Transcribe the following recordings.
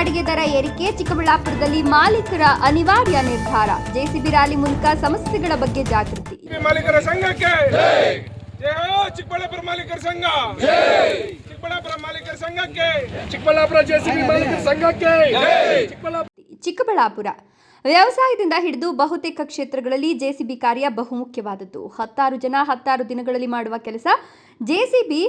ಬಾಡಿಗೆ ದರ ಏರಿಕೆ ಚಿಕ್ಕಬಳ್ಳಾಪುರದಲ್ಲಿ ಮಾಲೀಕರ ಅನಿವಾರ್ಯ ನಿರ್ಧಾರ. ಜೆಸಿಬಿ ರ್ಯಾಲಿ ಮೂಲಕ ಸಮಸ್ಯೆಗಳ ಬಗ್ಗೆ ಜಾಗೃತಿ. ಮಾಲೀಕರ ಸಂಘಕ್ಕೆ ಚಿಕ್ಕಬಳ್ಳಾಪುರ ಮಾಲೀಕರ ಸಂಘ. ಚಿಕ್ಕಬಳ್ಳಾಪುರ ಮಾಲೀಕರ ಸಂಘಕ್ಕೆ ಚಿಕ್ಕಬಳ್ಳಾಪುರ ಜೆಸಿಬಿ ಮಾಲೀಕರ ಸಂಘಕ್ಕೆ ಚಿಕ್ಕಬಳ್ಳಾಪುರ. ವ್ಯವಸಾಯದಿಂದ ಹಿಡಿದು ಬಹುತೇಕ ಕ್ಷೇತ್ರಗಳಲ್ಲಿ ಜೆಸಿಬಿ ಕಾರ್ಯ ಬಹುಮುಖ್ಯವಾದದ್ದು. ಹತ್ತಾರು ಜನ ಹತ್ತಾರು ದಿನಗಳಲ್ಲಿ ಮಾಡುವ ಕೆಲಸ ಜೆಸಿಬಿ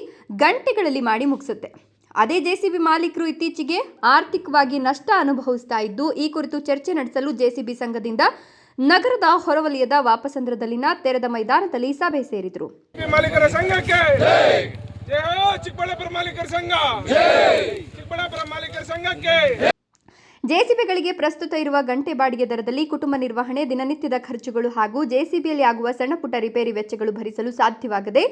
ಗಂಟೆಗಳಲ್ಲಿ ಮಾಡಿ ಮುಗಿಸುತ್ತೆ. ಅದೇ ಜೆಸಿಬಿ ಮಾಲೀಕರು ಇತ್ತೀಚೆಗೆ ಆರ್ಥಿಕವಾಗಿ ನಷ್ಟ ಅನುಭವಿಸ್ತಾ ಇದ್ದು ಈ ಕುರಿತು ಚರ್ಚೆ ನಡೆಸಲು ಜೆಸಿಬಿ ಸಂಘದಿಂದ ನಗರದ ಹೊರವಲಯದ ವಾಪಸಂದ್ರದಲ್ಲಿನ ತೆರೆದ ಮೈದಾನದಲ್ಲಿ ಸಭೆ ಸೇರಿದರು. ಮಾಲೀಕರ ಸಂಘಕ್ಕೆ ಚಿಕ್ಕಬಳ್ಳಾಪುರ ಮಾಲೀಕರ ಸಂಘ. ಚಿಕ್ಕಬಳ್ಳಾಪುರ ಮಾಲೀಕರ ಸಂಘಕ್ಕೆ ಜೆಸಿಬಿಗಳಿಗೆ ಪ್ರಸ್ತುತ ಇರುವ ಗಂಟೆ ಬಾಡಿಗೆ ದರದಲ್ಲಿ ಕುಟುಂಬ ನಿರ್ವಹಣೆ ದಿನನಿತ್ಯದ ಖರ್ಚುಗಳು ಹಾಗೂ ಜೆಸಿಬಿಯಲ್ಲಿ ಆಗುವ ಸಣ್ಣಪುಟ್ಟ ರಿಪೇರಿ ವೆಚ್ಚಗಳು ಭರಿಸಲು ಸಾಧ್ಯವಾಗದೆ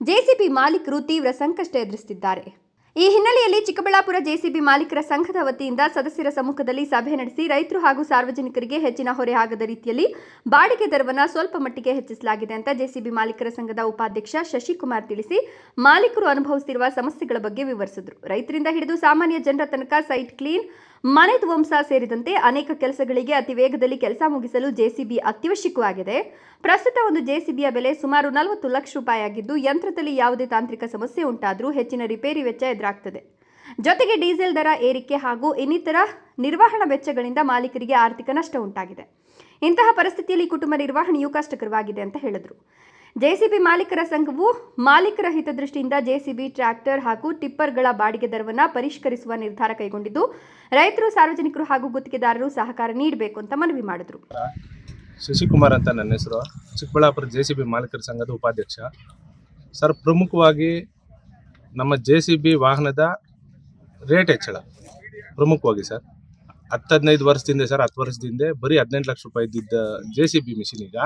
ಜೆಸಿಬಿ ಮಾಲೀಕರು ತೀವ್ರ ಸಂಕಷ್ಟ ಎದುರಿಸುತ್ತಿದ್ದಾರೆ. ಈ ಹಿನ್ನೆಲೆಯಲ್ಲಿ ಚಿಕ್ಕಬಳ್ಳಾಪುರ ಜೆಸಿಬಿ ಮಾಲೀಕರ ಸಂಘದ ವತಿಯಿಂದ ಸದಸ್ಯರ ಸಮ್ಮುಖದಲ್ಲಿ ಸಭೆ ನಡೆಸಿ ರೈತರು ಹಾಗೂ ಸಾರ್ವಜನಿಕರಿಗೆ ಹೆಚ್ಚಿನ ಹೊರೆ ಆಗದ ರೀತಿಯಲ್ಲಿ ಬಾಡಿಗೆ ದರವನ್ನು ಸ್ವಲ್ಪ ಮಟ್ಟಿಗೆ ಹೆಚ್ಚಿಸಲಾಗಿದೆ ಅಂತ ಜೆಸಿಬಿ ಮಾಲೀಕರ ಸಂಘದ ಉಪಾಧ್ಯಕ್ಷ ಶಶಿಕುಮಾರ್ ತಿಳಿಸಿ ಮಾಲೀಕರು ಅನುಭವಿಸುತ್ತಿರುವ ಸಮಸ್ಯೆಗಳ ಬಗ್ಗೆ ವಿವರಿಸಿದರು. ರೈತರಿಂದ ಹಿಡಿದು ಸಾಮಾನ್ಯ ಜನರ ತನಕ ಸೈಟ್ ಕ್ಲೀನ್, ಮನೆ ಧ್ವಂಸ ಸೇರಿದಂತೆ ಅನೇಕ ಕೆಲಸಗಳಿಗೆ ಅತಿ ವೇಗದಲ್ಲಿ ಕೆಲಸ ಮುಗಿಸಲು ಜೆಸಿಬಿ ಅತ್ಯವಶ್ಯಕವಾಗಿದೆ. ಪ್ರಸ್ತುತ ಒಂದು ಜೆಸಿಬಿಯ ಬೆಲೆ ಸುಮಾರು ನಲವತ್ತು ಲಕ್ಷ ರೂಪಾಯಿ ಆಗಿದ್ದು ಯಂತ್ರದಲ್ಲಿ ಯಾವುದೇ ತಾಂತ್ರಿಕ ಸಮಸ್ಯೆ ಉಂಟಾದರೂ ಹೆಚ್ಚಿನ ರಿಪೇರಿ ವೆಚ್ಚ ಎದುರಾಗ್ತದೆ ಜೊತೆಗೆ ಡೀಸೆಲ್ ದರ ಏರಿಕೆ ಹಾಗೂ ಇನ್ನಿತರ ನಿರ್ವಹಣಾ ವೆಚ್ಚಗಳಿಂದ ಮಾಲೀಕರಿಗೆ ಆರ್ಥಿಕ ನಷ್ಟ ಉಂಟಾಗಿದೆ. ಇಂತಹ ಪರಿಸ್ಥಿತಿಯಲ್ಲಿ ಕುಟುಂಬ ನಿರ್ವಹಣೆಯು ಕಷ್ಟಕರವಾಗಿದೆ ಅಂತ ಹೇಳಿದರು. ಜೆಸಿಬಿ ಮಾಲೀಕರ ಸಂಘವು ಮಾಲೀಕರ ಹಿತದೃಷ್ಟಿಯಿಂದ ಜೆಸಿಬಿ ಟ್ರ್ಯಾಕ್ಟರ್ ಹಾಗೂ ಟಿಪ್ಪರ್ಗಳ ಬಾಡಿಗೆ ದರವನ್ನು ಪರಿಷ್ಕರಿಸುವ ನಿರ್ಧಾರ ಕೈಗೊಂಡಿದ್ದು, ರೈತರು, ಸಾರ್ವಜನಿಕರು ಹಾಗೂ ಗುತ್ತಿಗೆದಾರರು ಸಹಕಾರ ನೀಡಬೇಕು ಅಂತ ಮನವಿ ಮಾಡಿದರು. ಶಶಿಕುಮಾರ್ ಅಂತ ನನ್ನ ಹೆಸರು. ಚಿಕ್ಕಬಳ್ಳಾಪುರ ಜೆಸಿಬಿ ಮಾಲೀಕರ ಸಂಘದ ಉಪಾಧ್ಯಕ್ಷ. ಸರ್, ಪ್ರಮುಖವಾಗಿ ನಮ್ಮ ಜೆ ಸಿ ಬಿ ವಾಹನದ ರೇಟ್ ಹೆಚ್ಚಳ. ಪ್ರಮುಖವಾಗಿ ಸರ್ ಹತ್ತು ಹದಿನೈದು ವರ್ಷದಿಂದ ಸರ್ ಹತ್ತು ವರ್ಷದಿಂದ ಬರೀ ಹದಿನೆಂಟು ಲಕ್ಷ ರೂಪಾಯಿ ಇದ್ದಿದ್ದ ಜೆ ಸಿ ಬಿ ಮಿಷಿನ್ ಈಗ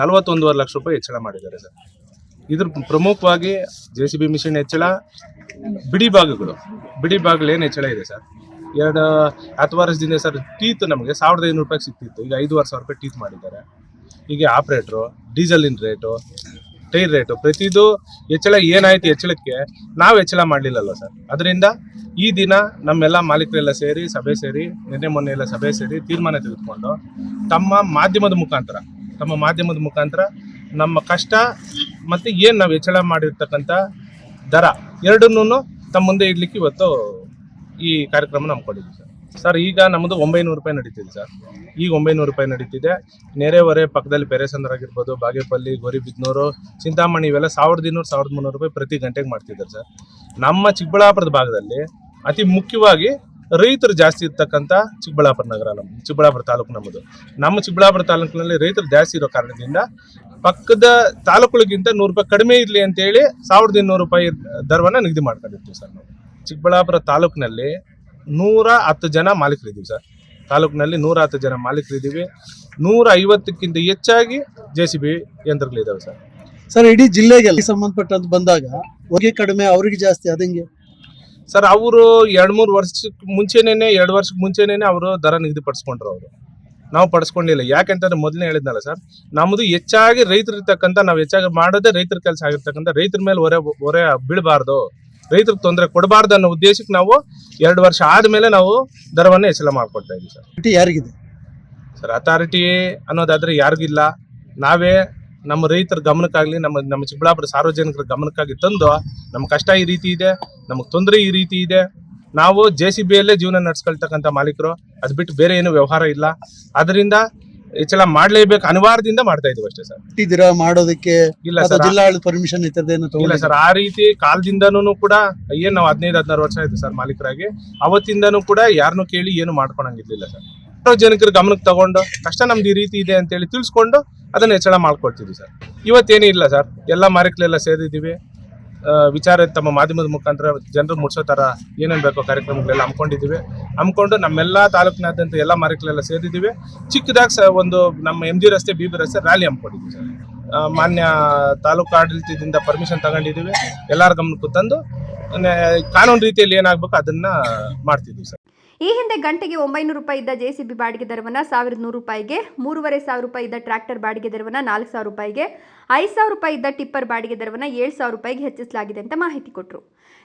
ನಲವತ್ತೊಂದುವರೆ ಲಕ್ಷ ರೂಪಾಯಿ ಹೆಚ್ಚಳ ಮಾಡಿದ್ದಾರೆ ಸರ್ ಇದ್ರ ಪ್ರಮುಖವಾಗಿ ಜೆ ಸಿ ಬಿ ಮಿಷಿನ್ ಹೆಚ್ಚಳ, ಬಿಡಿ ಭಾಗಗಳು. ಬಿಡಿ ಭಾಗಗಳು ಏನು ಹೆಚ್ಚಳ ಇದೆ ಸರ್ ಎರಡು ಹತ್ತು ವರ್ಷದಿಂದ ಸರ್ ಟೀತ್ ನಮಗೆ ಸಾವಿರದ ಐನೂರು ರೂಪಾಯಿ ಸಿಗ್ತಿತ್ತು. ಈಗ ಐದುವರೆ ಸಾವಿರ ರೂಪಾಯಿ ಟೀತ್ ಮಾಡಿದ್ದಾರೆ. ಹೀಗೆ ಆಪ್ರೇಟ್ರು ಡೀಸೆಲಿನ ರೇಟು ಟೈರ್ ರೇಟು ಪ್ರತಿದು ಹೆಚ್ಚಳ ಏನಾಯ್ತು ಹೆಚ್ಚಳಕ್ಕೆ ನಾವು ಹೆಚ್ಚಳ ಮಾಡಲಿಲ್ಲಲ್ಲ ಸರ್. ಅದರಿಂದ ಈ ದಿನ ನಮ್ಮೆಲ್ಲ ಮಾಲೀಕರೆಲ್ಲ ಸೇರಿ, ಸಭೆ ಸೇರಿ, ನಿನ್ನೆ ಮೊನ್ನೆ ಎಲ್ಲ ಸಭೆ ಸೇರಿ ತೀರ್ಮಾನ ತೆಗೆದುಕೊಂಡು ತಮ್ಮ ಮಾಧ್ಯಮದ ಮುಖಾಂತರ, ತಮ್ಮ ಮಾಧ್ಯಮದ ಮುಖಾಂತರ ನಮ್ಮ ಕಷ್ಟ ಮತ್ತು ಏನು ನಾವು ಹೆಚ್ಚಳ ಮಾಡಿರ್ತಕ್ಕಂಥ ದರ ಎರಡನ್ನೂ ತಮ್ಮ ಮುಂದೆ ಇಡ್ಲಿಕ್ಕೆ ಇವತ್ತು ಈ ಕಾರ್ಯಕ್ರಮ ನಮ್ಕೊಂಡಿದ್ವಿ ಸರ್. ಸರ್ ಈಗ ನಮ್ಮದು ಒಂಬೈನೂರು ರೂಪಾಯಿ ನಡೀತಿದೆ ಸರ್ ಈಗ ಒಂಬೈನೂರು ರೂಪಾಯಿ ನಡೀತಿದೆ. ನೆರೆಹೊರೆ ಪಕ್ಕದಲ್ಲಿ ಪೆರೇಸಂದ್ರ ಆಗಿರ್ಬೋದು, ಬಾಗೇಪಲ್ಲಿ ಗೋರಿಬಿದ್ನೂರು ಚಿಂತಾಮಣಿ ಇವೆಲ್ಲ ಸಾವಿರದ ಇನ್ನೂರು, ಸಾವಿರದ ಮುನ್ನೂರು ರೂಪಾಯಿ ಪ್ರತಿ ಗಂಟೆಗೆ ಮಾಡ್ತಿದ್ದಾರೆ ಸರ್ ನಮ್ಮ ಚಿಕ್ಕಬಳ್ಳಾಪುರದ ಭಾಗದಲ್ಲಿ ಅತಿ ಮುಖ್ಯವಾಗಿ ರೈತರು ಜಾಸ್ತಿ ಇರ್ತಕ್ಕಂಥ ಚಿಕ್ಕಬಳ್ಳಾಪುರ ನಗರ ನಮ್ಮ ಚಿಕ್ಕಬಳ್ಳಾಪುರ ತಾಲೂಕು ನಮ್ಮದು ನಮ್ಮ ಚಿಕ್ಕಬಳ್ಳಾಪುರ ತಾಲೂಕಿನಲ್ಲಿ ರೈತರು ಜಾಸ್ತಿ ಇರೋ ಕಾರಣದಿಂದ ಪಕ್ಕದ ತಾಲೂಕುಗಳಿಗಿಂತ ನೂರು ರೂಪಾಯಿ ಕಡಿಮೆ ಇರಲಿ ಅಂತೇಳಿ ಸಾವಿರದ ಇನ್ನೂರು ರೂಪಾಯಿ ದರವನ್ನು ನಿಗದಿ ಮಾಡ್ಕೊಂಡಿರ್ತೀವಿ ಸರ್ ನಾವು. ಚಿಕ್ಕಬಳ್ಳಾಪುರ ತಾಲೂಕಿನಲ್ಲಿ ನೂರ ಹತ್ತು ಜನ ಮಾಲೀಕರಿದ್ದೀವಿ ಸರ್. ತಾಲೂಕಿನಲ್ಲಿ ನೂರ ಹತ್ತು ಜನ ಮಾಲೀಕರಿದ್ದೀವಿ. ನೂರ ಐವತ್ತಕ್ಕಿಂತ ಹೆಚ್ಚಾಗಿ ಜೆ ಸಿ ಬಿ ಯಂತ್ರಗಳಿದ್ದಾವೆ ಸರ್. ಸರ್ ಇಡೀ ಜಿಲ್ಲೆಗೆ ಸಂಬಂಧಪಟ್ಟಂತ ಬಂದಾಗ ಹೊಗೆ ಕಡಿಮೆ ಅವ್ರಿಗೆ ಜಾಸ್ತಿ ಅದಂಗೆ ಸರ್ ಅವರು ಎರಡು ಮೂರು ವರ್ಷಕ್ಕೆ ಮುಂಚೆನೇ ಎರಡು ವರ್ಷಕ್ಕೆ ಮುಂಚೆನೇ ಅವರು ದರ ನಿಗದಿಪಡಿಸ್ಕೊಂಡ್ರು ಅವರು. ನಾವು ಪಡಿಸ್ಕೊಂಡಿಲ್ಲ. ಯಾಕೆಂತಂದ್ರೆ ಮೊದಲನೇ ಹೇಳಿದ್ನಲ್ಲ ಸರ್ ನಮ್ಮದು ಹೆಚ್ಚಾಗಿ ರೈತರು ಇರ್ತಕ್ಕಂಥ ನಾವು ಹೆಚ್ಚಾಗಿ ಮಾಡೋದೇ ರೈತರ ಕೆಲಸ ಆಗಿರ್ತಕ್ಕಂಥ ರೈತರ ಮೇಲೆ ಹೊರೆ ಹೊರೆ ಬೀಳಬಾರ್ದು. ರೈತರಿಗೆ ತೊಂದರೆ ಕೊಡಬಾರ್ದು ಅನ್ನೋ ಉದ್ದೇಶಕ್ಕೆ ನಾವು ಎರಡು ವರ್ಷ ಆದಮೇಲೆ ನಾವು ದರವನ್ನು ಹೆಚ್ಚಳ ಮಾಡ್ಕೊಡ್ತಾ ಇದ್ದೀವಿ ಸರ್. ಅಥಾರಿಟಿ ಯಾರಿಗಿದೆ? ಸರ್ ಅಥಾರಿಟಿ ಅನ್ನೋದಾದ್ರೆ ಯಾರಿಗಿಲ್ಲ. ನಾವೇ ನಮ್ಮ ರೈತರ ಗಮನಕ್ಕಾಗಲಿ ನಮ್ಮ ನಮ್ಮ ಚಿಕ್ಕಬಳ್ಳಾಪುರ ಸಾರ್ವಜನಿಕರ ಗಮನಕ್ಕಾಗಿ ತಂದು ನಮ್ಮ ಕಷ್ಟ ಈ ರೀತಿ ಇದೆ ನಮಗೆ ತೊಂದರೆ ಈ ರೀತಿ ಇದೆ. ನಾವು ಜೆ ಸಿ ಬಿಯಲ್ಲೇ ಜೀವನ ನಡೆಸ್ಕೊಳ್ತಕ್ಕಂಥ ಮಾಲೀಕರು. ಅದು ಬಿಟ್ಟು ಬೇರೆ ಏನು ವ್ಯವಹಾರ ಇಲ್ಲ. ಅದರಿಂದ ಹೆಚ್ಚಳ ಮಾಡ್ಲೇಬೇಕು ಅನಿವಾರ್ಯದಿಂದ ಮಾಡ್ತಾ ಇದ್ವಿ ಅಷ್ಟೇ ಸರ್. ಇಟ್ಟಿದ್ದೀರಾ ಮಾಡೋದಕ್ಕೆ ಇಲ್ಲ ಅಥವಾ ಸರ್ ಜಿಲ್ಲಾಡಳಿತ ಪರ್ಮಿಷನ್ ಇಲ್ಲ ಸರ್ ಆ ರೀತಿ ಕಾಲದಿಂದನೂ ಕೂಡ ಏನ್ ನಾವು ಹದಿನೈದು ಹದಿನಾರು ವರ್ಷ ಆಯ್ತು ಸರ್ ಮಾಲೀಕರಾಗಿ ಅವತ್ತಿಂದನೂ ಕೂಡ ಯಾರನ್ನು ಕೇಳಿ ಏನು ಮಾಡ್ಕೊಳಂಗಿರ್ಲಿಲ್ಲ ಸರ್. ಸಾರ್ವಜನಿಕರ ಗಮನಕ್ಕೆ ತಗೊಂಡು ಕಷ್ಟ ನಮ್ದು ಈ ರೀತಿ ಇದೆ ಅಂತೇಳಿ ತಿಳಿಸ್ಕೊಂಡು ಅದನ್ನ ಹೆಚ್ಚಳ ಮಾಡ್ಕೊಡ್ತಿದ್ವಿ ಸರ್. ಇವತ್ತೇನೂ ಇಲ್ಲ ಸರ್ ಎಲ್ಲ ಮಾರಿಕಲೆಲ್ಲ ಸೇರಿದ್ದೀವಿ. ವಿಚಾರ ತಮ್ಮ ಮಾಧ್ಯಮದ ಮುಖಾಂತರ ಜನರು ಮುಟ್ಸೋ ಥರ ಏನೇನು ಬೇಕೋ ಕಾರ್ಯಕ್ರಮಗಳೆಲ್ಲ ಹಮ್ಮಿಕೊಂಡಿದ್ದೀವಿ. ಹಮ್ಮಿಕೊಂಡು ನಮ್ಮೆಲ್ಲ ತಾಲೂಕಿನಾದ್ಯಂತ ಎಲ್ಲ ಮಾರ್ಗಗಳೆಲ್ಲ ಸೇರಿದ್ದೀವಿ. ಚಿಕ್ಕದಾಗಿ ಸ ಒಂದು ನಮ್ಮ ಎಂ ಜಿ ರಸ್ತೆ ಬಿ ಬಿ ರಸ್ತೆ ರ್ಯಾಲಿ ಹಮ್ಮಿಕೊಂಡಿದ್ದೀವಿ. ಮಾನ್ಯ ತಾಲೂಕು ಆಡಳಿತದಿಂದ ಪರ್ಮಿಷನ್ ತಗೊಂಡಿದ್ದೀವಿ. ಎಲ್ಲರ ಗಮನಕ್ಕೂ ತಂದು ಕಾನೂನು ರೀತಿಯಲ್ಲಿ ಏನಾಗಬೇಕು ಅದನ್ನ ಮಾಡ್ತಿದ್ದೀವಿ ಸರ್. ಈ ಹಿಂದೆ ಗಂಟೆಗೆ ಒಂಬೈನೂರು ರೂಪಾಯಿ ಇದ್ದ ಜೆಸಿಬಿ ಬಾಡಿಗೆ ದರವನ್ನು ಸಾವಿರದ ನೂರು ರೂಪಾಯಿಗೆ, ಮೂರುವರೆ ಸಾವಿರ ರೂಪಾಯಿ ಇದ್ದ ಟ್ರ್ಯಾಕ್ಟರ್ ಬಾಡಿಗೆ ದರವನ್ನು ನಾಲ್ಕು ಸಾವಿರ ರೂಪಾಯಿಗೆ, ಐದು ಸಾವಿರ ರೂಪಾಯಿ ಇದ್ದ ಟಿಪ್ಪರ್ ಬಾಡಿಗೆ ದರವನ್ನು ಏಳು ಸಾವಿರ ರೂಪಾಯಿಗೆ ಹೆಚ್ಚಿಸಲಾಗಿದೆ ಅಂತ ಮಾಹಿತಿ ಕೊಟ್ಟರು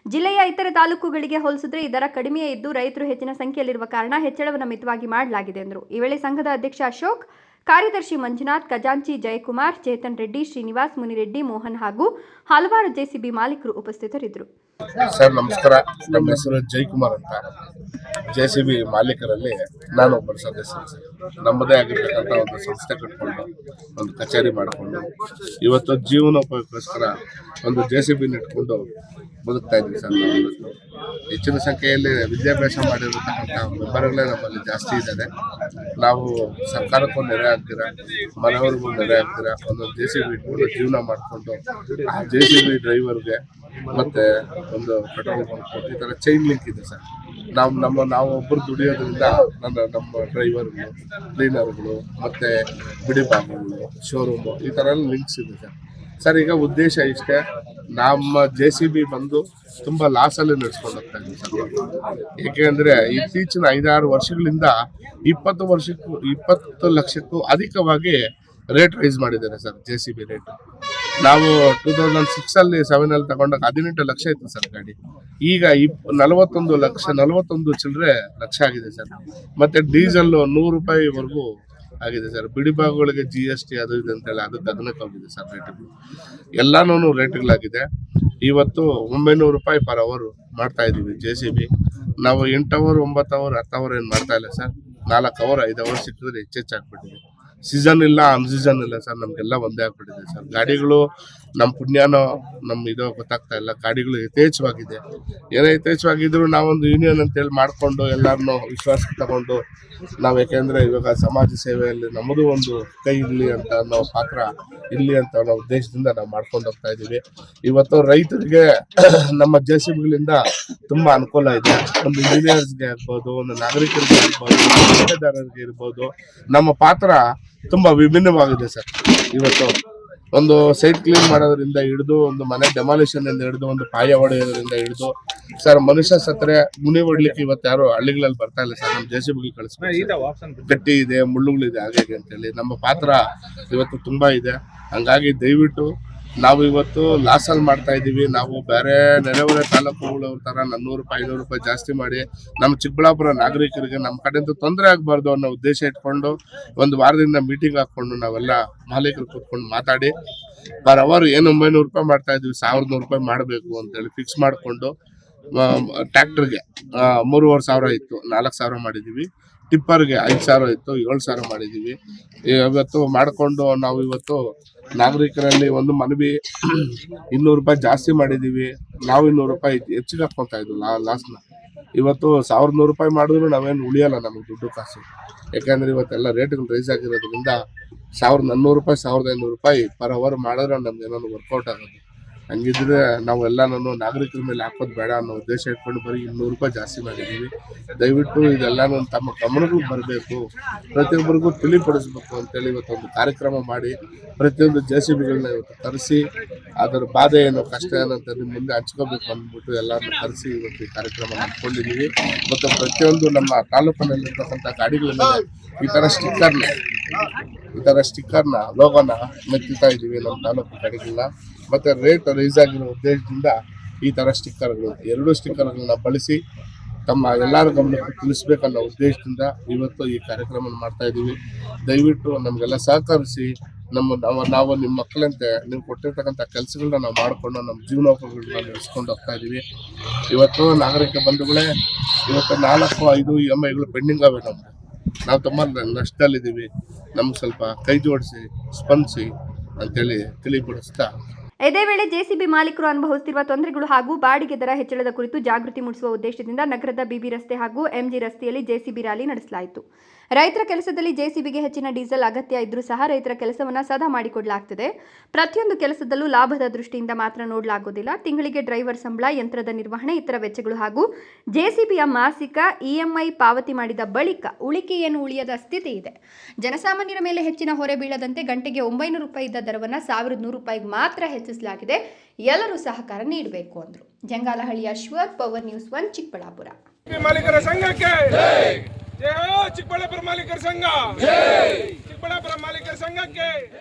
ಜಿಲ್ಲೆಯ ಇತರ ತಾಲೂಕುಗಳಿಗೆ ಹೋಲಿಸಿದ್ರೆ ಈ ದರ ಕಡಿಮೆಯೇ ಇದ್ದು ರೈತರು ಹೆಚ್ಚಿನ ಸಂಖ್ಯೆಯಲ್ಲಿರುವ ಕಾರಣ ಹೆಚ್ಚಳವನ್ನು ಮಿತವಾಗಿ ಮಾಡಲಾಗಿದೆ ಎಂದರು. ಈ ವೇಳೆ ಸಂಘದ ಅಧ್ಯಕ್ಷ ಅಶೋಕ್, ಕಾರ್ಯದರ್ಶಿ ಮಂಜುನಾಥ್, ಖಜಾಂಚಿ ಜಯಕುಮಾರ್, ಚೇತನ್ ರೆಡ್ಡಿ, ಶ್ರೀನಿವಾಸ್ ಮುನಿರೆಡ್ಡಿ, ಮೋಹನ್ ಹಾಗೂ ಹಲವಾರು ಜೆಸಿಬಿ ಮಾಲೀಕರು ಉಪಸ್ಥಿತರಿದ್ದರು. ಸರ್, ನಮಸ್ಕಾರ. ನಮ್ಮ ಹೆಸರು ಜಯಕುಮಾರ್ ಅಂತ. ಜೆ ಸಿ ಬಿ ಮಾಲೀಕರಲ್ಲಿ ನಾನು ಒಬ್ಬರು ಸದಸ್ಯರು ಸರ್ ನಮ್ಮದೇ ಆಗಿರ್ತಕ್ಕಂಥ ಒಂದು ಸಂಸ್ಥೆ ಕಟ್ಕೊಂಡು, ಒಂದು ಕಚೇರಿ ಮಾಡಿಕೊಂಡು, ಇವತ್ತು ಜೀವನೋಪಯೋಗಕ್ಕೋಸ್ಕರ ಒಂದು ಜೆ ಸಿ ಬಿ ಇಟ್ಕೊಂಡು ಬದುಕ್ತಾ ಇದ್ವಿ ಸರ್ ನಾವು ಇವತ್ತು. ಹೆಚ್ಚಿನ ಸಂಖ್ಯೆಯಲ್ಲಿ ವಿದ್ಯಾಭ್ಯಾಸ ಮಾಡಿರತಕ್ಕಂಥ ಮೆಂಬರ್ಗಳೇ ನಮ್ಮಲ್ಲಿ ಜಾಸ್ತಿ ಇದ್ದಾರೆ. ನಾವು ಸರ್ಕಾರಕ್ಕೂ ನೆರೆ ಆಗ್ತೀರಾ? ಮನೆಯವ್ರಿಗೂ ನೆರೆ ಆಗ್ತೀರಾ? ಒಂದು ಜೆ ಸಿ ಬಿ ಇಟ್ಕೊಂಡು ಜೀವನ ಮಾಡಿಕೊಂಡು, ಆ ಜೆ ಸಿ ಬಿ ಡ್ರೈವರ್ಗೆ ಮತ್ತೆ ಒಂದು ಪೆಟ್ರೋಲ್ ಬಂಕ್ ಈ ಥರ ಚೈನ್ ಲಿಂಕ್ ಇದೆ ಸರ್. ನಾವು ನಮ್ಮ ನಾವು ಒಬ್ಬರು ದುಡಿಯೋದ್ರಿಂದ ನನ್ನ ನಮ್ಮ ಡ್ರೈವರ್ಗಳು ಕ್ಲೀನರ್ಗಳು ಮತ್ತು ಬಿಡಿ ಭಾಗಗಳು ಶೋರೂಮು ಈ ಥರ ಲಿಂಕ್ಸ್ ಇದೆ ಸರ್. ಸರ್, ಈಗ ಉದ್ದೇಶ ಇಷ್ಟೇ, ನಮ್ಮ ಜೆ ಸಿ ಬಿ ಬಂದು ತುಂಬ ಲಾಸಲ್ಲಿ ನಡೆಸ್ಕೊಂಡು ಹೋಗ್ತಾ ಇದ್ದೀವಿ ಸರ್ ಏಕೆಂದ್ರೆ ಇತ್ತೀಚಿನ ಐದಾರು ವರ್ಷಗಳಿಂದ ಇಪ್ಪತ್ತು ವರ್ಷಕ್ಕೂ, ಇಪ್ಪತ್ತು ಲಕ್ಷಕ್ಕೂ ಅಧಿಕವಾಗಿ ರೇಟ್ ರೈಸ್ ಮಾಡಿದ್ದಾರೆ sir J C B rate ನಾವು ಟೂ ತೌಸಂಡ್ ಸಿಕ್ಸ್ ಅಲ್ಲಿ ಸೆವೆನ್ ಅಲ್ಲಿ ತಗೊಂಡಾಗ ಹದಿನೆಂಟು ಲಕ್ಷ ಇತ್ತು ಸರ್ ಗಾಡಿ. ಈಗ ಇಪ್, ನಲವತ್ತೊಂದು ಲಕ್ಷ, ನಲವತ್ತೊಂದು ಚಿಲ್ಲರೆ ಲಕ್ಷ ಆಗಿದೆ ಸರ್. ಮತ್ತೆ ಡೀಸೆಲ್ ನೂರು ರೂಪಾಯಿವರೆಗೂ ಆಗಿದೆ ಸರ್. ಬಿಡಿ ಭಾಗಗಳಿಗೆ ಜಿ ಎಸ್ ಟಿ ಅದು ಇದೆ ಅಂತೇಳಿ ಅದು ಗಗನಕ್ಕೆ ಹೋಗಿದೆ ಸರ್ ರೇಟ್ಗಳು ಎಲ್ಲಾನು ರೇಟ್ಗಳಾಗಿದೆ ಇವತ್ತು ಒಂಬೈನೂರು ರೂಪಾಯಿ ಪರ್ ಅವರು ಮಾಡ್ತಾ ಇದೀವಿ ಜೆ ಸಿ ಬಿ ನಾವು ಎಂಟು ಅವರ್ ಒಂಬತ್ತು ಅವರ್ ಹತ್ತು ಅವರ್ ಏನು ಮಾಡ್ತಾ ಇಲ್ಲ ಸರ್. ನಾಲ್ಕು ಅವರ್ ಐದು ಅವರ್ ಸಿಕ್ಕಿದ್ರೆ ಹೆಚ್ಚೆಚ್ಚಾಗ್ಬಿಟ್ಟಿದೆ ಸೀಸನ್ ಇಲ್ಲ ಅನ್ ಸೀಸನ್ ಇಲ್ಲ ಸರ್ ನಮಗೆಲ್ಲ ಒಂದೇ ಆಗ್ಬಿಟ್ಟಿದೆ ಸರ್. ಗಾಡಿಗಳು ನಮ್ಮ ಪುಣ್ಯನೋ, ನಮ್ಮ ಇದು ಗೊತ್ತಾಗ್ತಾ ಇಲ್ಲ. ಗಾಡಿಗಳು ಯಥೇಚ್ಛವಾಗಿದೆ. ಏನೇ ಯಥೇಚ್ಛವಾಗಿದ್ರು ನಾವೊಂದು ಯೂನಿಯನ್ ಅಂತೇಳಿ ಮಾಡಿಕೊಂಡು ಎಲ್ಲರನ್ನೂ ವಿಶ್ವಾಸಕ್ಕೆ ತಗೊಂಡು ನಾವು ಯಾಕೆಂದ್ರೆ ಇವಾಗ ಸಮಾಜ ಸೇವೆಯಲ್ಲಿ ನಮ್ಮದು ಒಂದು ಕೈ ಇರಲಿ ಅಂತ ಅನ್ನೋ ಪಾತ್ರ ಇರಲಿ ಅಂತ ಅನ್ನೋ ಉದ್ದೇಶದಿಂದ ನಾವು ಮಾಡ್ಕೊಂಡು ಹೋಗ್ತಾ ಇದ್ದೀವಿ. ಇವತ್ತು ರೈತರಿಗೆ ನಮ್ಮ ಜೆ ಸಿ ಬಿಗಳಿಂದ ತುಂಬ ಅನುಕೂಲ ಇದೆ. ಒಂದು ಇಂಜಿನಿಯರ್ಸ್ಗೆ ಇರ್ಬೋದು, ಒಂದು ನಾಗರಿಕರಿಗೆ ಇರ್ಬೋದು ಗುತ್ತಿಗೆದಾರರಿಗೆ ಇರ್ಬೋದು, ನಮ್ಮ ಪಾತ್ರ ತುಂಬ ವಿಭಿನ್ನವಾಗಿದೆ ಸರ್. ಇವತ್ತು ಒಂದು ಸೈಟ್ ಕ್ಲೀನ್ ಮಾಡೋದ್ರಿಂದ ಹಿಡಿದು, ಒಂದು ಮನೆ ಡೆಮಾಲಿಷನ್ ಇಂದ ಹಿಡಿದು, ಒಂದು ಪಾಯ ಹೊಡೆಯೋದ್ರಿಂದ ಹಿಡಿದು. ಸರ್, ಮನುಷ್ಯ ಸತ್ತರೆ ಮುನಿ ಹೊಡ್ಲಿಕ್ಕೆ ಇವತ್ತು ಯಾರು ಹಳ್ಳಿಗಳಲ್ಲಿ ಬರ್ತಾ ಇಲ್ಲ ಸರ್. ನಮ್ಮ ಜೆ ಸಿ ಬಿಗೆ ಕಳಿಸ್ಬೇಕು ಗಟ್ಟಿ ಇದೆ, ಮುಳ್ಳುಗಳಿದೆ ಹಾಗೆ ಹೀಗೆ ಅಂತೇಳಿ. ನಮ್ಮ ಪಾತ್ರ ಇವತ್ತು ತುಂಬಾ ಇದೆ. ಹಂಗಾಗಿ ದಯವಿಟ್ಟು ನಾವು ಇವತ್ತು ಲಾಸಲ್ಲಿ ಮಾಡ್ತಾ ಇದ್ದೀವಿ. ನಾವು ಬೇರೆ ನೆರೆಹೊರೆ ತಾಲೂಕುಗಳವ್ರ ತರ ನನ್ನೂರು ರೂಪಾಯಿ, ಐನೂರು ರೂಪಾಯಿ ಜಾಸ್ತಿ ಮಾಡಿ ನಮ್ಮ ಚಿಕ್ಕಬಳ್ಳಾಪುರ ನಾಗರಿಕರಿಗೆ ನಮ್ಮ ಕಡೆಯಿಂದ ತೊಂದರೆ ಆಗಬಾರ್ದು ಅನ್ನೋ ಉದ್ದೇಶ ಇಟ್ಕೊಂಡು ಒಂದು ವಾರದಿಂದ ಮೀಟಿಂಗ್ ಹಾಕೊಂಡು ನಾವೆಲ್ಲ ಮಾಲೀಕರು ಕೂತ್ಕೊಂಡು ಮಾತಾಡಿ ಪರ್ ಅವರು ಏನು ಒಂಬೈನೂರು ರೂಪಾಯಿ ಮಾಡ್ತಾ ಇದ್ವಿ, ಸಾವಿರದ ನೂರು ರೂಪಾಯಿ ಮಾಡಬೇಕು ಅಂತೇಳಿ ಫಿಕ್ಸ್ ಮಾಡಿಕೊಂಡು ಟ್ರ್ಯಾಕ್ಟರ್ಗೆ ಮೂರುವರೆ ಸಾವಿರ ಇತ್ತು, ನಾಲ್ಕು ಸಾವಿರ ಮಾಡಿದ್ದೀವಿ. ಟಿಪ್ಪರ್ಗೆ ಐದು ಸಾವಿರ ಇತ್ತು, ಏಳು ಸಾವಿರ ಮಾಡಿದ್ದೀವಿ. ಇವತ್ತು ಮಾಡಿಕೊಂಡು ನಾವು ಇವತ್ತು ನಾಗರಿಕರಲ್ಲಿ ಒಂದು ಮನವಿ ಇನ್ನೂರು ರೂಪಾಯಿ ಜಾಸ್ತಿ ಮಾಡಿದ್ದೀವಿ ನಾವು ಇನ್ನೂರು ರೂಪಾಯಿ ಹೆಚ್ಚಿಗೆ ಹಾಕ್ಕೊತಾ ಇದ್ವಿ ಲಾ ಲಾಸ್ಟ್ನ ಇವತ್ತು ಸಾವಿರದ ನೂರು ರೂಪಾಯಿ ಮಾಡಿದ್ರು ನಾವೇನು ಉಳಿಯೋಲ್ಲ ನಮಗೆ ದುಡ್ಡು ಕಾಸು. ಯಾಕೆಂದರೆ ಇವತ್ತೆಲ್ಲ ರೇಟ್ಗಳು ರೈಸ್ ಆಗಿರೋದ್ರಿಂದ ಸಾವಿರದ ನಾನ್ನೂರು ರೂಪಾಯಿ, ಸಾವಿರದ ಐನೂರು ರೂಪಾಯಿ ಪರ್ ಅವರ್ ಮಾಡಿದ್ರೆ ನಮ್ಗೆ ಏನೋ ವರ್ಕೌಟ್ ಆಗೋದು. ಹಂಗಿದ್ರೆ ನಾವೆಲ್ಲನೂ ನಾಗರಿಕರ ಮೇಲೆ ಹಾಕೋದು ಬೇಡ ಅನ್ನೋ ಉದ್ದೇಶ ಇಟ್ಕೊಂಡು ಬರೀ ಇನ್ನೂರು ರೂಪಾಯಿ ಜಾಸ್ತಿ ಮಾಡಿದ್ದೀವಿ ದಯವಿಟ್ಟು ಇದೆಲ್ಲನೂ ತಮ್ಮ ಗಮನಗಳು ಬರಬೇಕು. ಪ್ರತಿಯೊಬ್ಬರಿಗೂ ತಿಳಿಪಡಿಸ್ಬೇಕು ಅಂತೇಳಿ ಇವತ್ತೊಂದು ಕಾರ್ಯಕ್ರಮ ಮಾಡಿ ಪ್ರತಿಯೊಂದು ಜೆ ಸಿ ಬಿಗಳನ್ನ ಇವತ್ತು ತರಿಸಿ ಅದರ ಬಾಧೆ ಏನು, ಕಷ್ಟ ಏನು ಅಂತ ನಿಮ್ಮ ಮುಂದೆ ಹಂಚ್ಕೋಬೇಕು ಅಂದ್ಬಿಟ್ಟು ಎಲ್ಲರನ್ನು ತರಿಸಿ ಇವತ್ತು ಈ ಕಾರ್ಯಕ್ರಮ ಮಾಡ್ಕೊಂಡಿದ್ದೀವಿ ಮತ್ತು ಪ್ರತಿಯೊಂದು ನಮ್ಮ ತಾಲೂಕಿನಲ್ಲಿರ್ತಕ್ಕಂಥ ಗಾಡಿಗಳ ಈ ಥರ ಸ್ಟಿಕ್ಕರ್ನ ಈ ಥರ ಸ್ಟಿಕ್ಕರ್ನ ಲೋಗೋನ ಮೆತ್ತಿತಾ ಇದ್ದೀವಿ ನಮ್ಮ ತಾಲೂಕು ಕಡೆಗಿಲ್ಲ. ಮತ್ತು ರೇಟ್ ರೈಸ್ ಆಗಿರೋ ಉದ್ದೇಶದಿಂದ ಈ ಥರ ಸ್ಟಿಕ್ಕರ್ಗಳು ಎರಡು ಸ್ಟಿಕ್ಕರ್ಗಳನ್ನ ಬಳಸಿ ತಮ್ಮ ಎಲ್ಲರ ಗಮನಕ್ಕೆ ತಿಳಿಸ್ಬೇಕನ್ನೋ ಉದ್ದೇಶದಿಂದ ಇವತ್ತು ಈ ಕಾರ್ಯಕ್ರಮವನ್ನು ಮಾಡ್ತಾ ಇದ್ದೀವಿ. ದಯವಿಟ್ಟು ನಮಗೆಲ್ಲ ಸಹಕರಿಸಿ, ನಮ್ಮ, ನಾವು ನಾವು ನಿಮ್ಮ ಮಕ್ಕಳಂತೆ ನೀವು ಕೊಟ್ಟಿರ್ತಕ್ಕಂಥ ಕೆಲಸಗಳನ್ನ ನಾವು ಮಾಡಿಕೊಂಡು ನಮ್ಮ ಜೀವನೋಪಗಳನ್ನ ನಡೆಸ್ಕೊಂಡು ಹೋಗ್ತಾ ಇದ್ದೀವಿ. ಇವತ್ತು ನಾಗರಿಕ ಬಂಧುಗಳೇ, ಇವತ್ತು ನಾಲ್ಕು, ಐದು ಇ ಎಂ ಐಗಳು ಪೆಂಡಿಂಗ್ ಅವೆ ನಮ್ಗೆ ನಾವು ತುಂಬ ನಷ್ಟದಲ್ಲಿದ್ದೀವಿ. ನಮ್ಗೆ ಸ್ವಲ್ಪ ಕೈ ಜೋಡಿಸಿ, ಸ್ಪಂದಿಸಿ ಅಂತೇಳಿ ತಿಳಿಪಡಿಸ್ತಾ ಇದೇ ವೇಳೆ ಜೆಸಿಬಿ ಮಾಲೀಕರು ಅನುಭವಿಸುತ್ತಿರುವ ತೊಂದರೆಗಳು ಹಾಗೂ ಬಾಡಿಗೆ ದರ ಹೆಚ್ಚಳದ ಕುರಿತು ಜಾಗೃತಿ ಮೂಡಿಸುವ ಉದ್ದೇಶದಿಂದ ನಗರದ ಬಿಬಿ ರಸ್ತೆ ಹಾಗೂ ಎಂಜಿ ರಸ್ತೆಯಲ್ಲಿ ಜೆಸಿಬಿ ರ್ಯಾಲಿ ನಡೆಸಲಾಯಿತು. ರೈತರ ಕೆಲಸದಲ್ಲಿ ಜೆಸಿಬಿಗೆ ಹೆಚ್ಚಿನ ಡೀಸೆಲ್ ಅಗತ್ಯ ಇದ್ರೂ ಸಹ ರೈತರ ಕೆಲಸವನ್ನು ಸದಾ ಮಾಡಿಕೊಡಲಾಗ್ತದೆ. ಪ್ರತಿಯೊಂದು ಕೆಲಸದಲ್ಲೂ ಲಾಭದ ದೃಷ್ಟಿಯಿಂದ ಮಾತ್ರ ನೋಡಲಾಗುವುದಿಲ್ಲ ತಿಂಗಳಿಗೆ ಡ್ರೈವರ್ ಸಂಬಳ, ಯಂತ್ರದ ನಿರ್ವಹಣೆ, ಇತರ ವೆಚ್ಚಗಳು ಹಾಗೂ ಜೆಸಿಬಿಯ ಮಾಸಿಕ ಇಎಂಐ ಪಾವತಿ ಮಾಡಿದ ಬಳಿಕ ಉಳಿಕೆ ಏನು ಉಳಿಯದ ಸ್ಥಿತಿ ಇದೆ. ಜನಸಾಮಾನ್ಯರ ಮೇಲೆ ಹೆಚ್ಚಿನ ಹೊರೆ ಬೀಳದಂತೆ ಗಂಟೆಗೆ ಒಂಬೈನೂರು ರೂಪಾಯಿ ಇದ್ದ ದರವನ್ನು ಸಾವಿರದ ನೂರು ರೂಪಾಯಿಗೆ ಮಾತ್ರ ಹೆಚ್ಚಿಸಲಾಗಿದೆ. ಎಲ್ಲರೂ ಸಹಕಾರ ನೀಡಬೇಕು ಅಂದರು. Jangalahalli Ashwath, power news one Chikkaballapur. ಮಾಲೀಕರ ಸಂಘಕ್ಕೆ. ಚಿಕ್ಕಬಳ್ಳಾಪುರ ಮಾಲೀಕರ ಸಂಘ ಚಿಕ್ಕಬಳ್ಳಾಪುರ ಮಾಲೀಕರ ಸಂಘಕ್ಕೆ